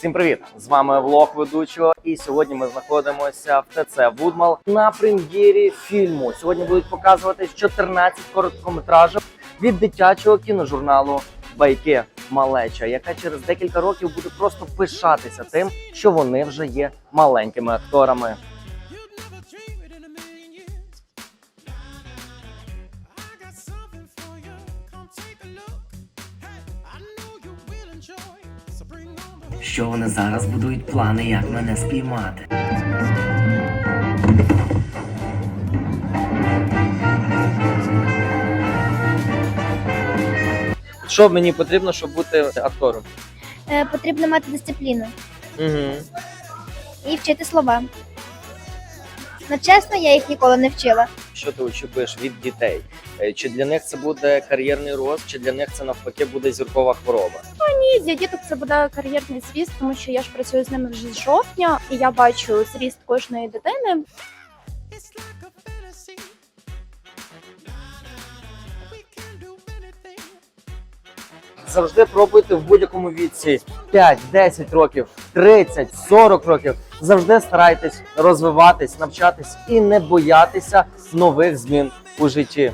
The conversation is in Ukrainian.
Всім привіт! З вами влог ведучого. І сьогодні ми знаходимося в ТЦ Вудмал на прем'єрі фільму. Сьогодні будуть показувати 14 короткометражок від дитячого кіножурналу Байки Малеча, яка через декілька років буде просто пишатися тим, що вони вже є маленькими акторами. Що вони зараз будують плани, як мене спіймати. Що мені потрібно, щоб бути актором? Е, потрібно мати дисципліну Угу. і вчити слова. Ну, чесно, я їх ніколи не вчила. Що ти очікуєш від дітей? Е, Чи для них це буде кар'єрний рост, чи для них це навпаки буде зіркова хвороба? Ні, для діток це буде кар'єрний зріст, тому що я ж працюю з ними вже з жовтня, і я бачу зріст кожної дитини. Завжди пробуйте в будь-якому віці 5, 10 років, 30, 40 років. Завжди старайтесь розвиватись, навчатись і не боятися нових змін у житті.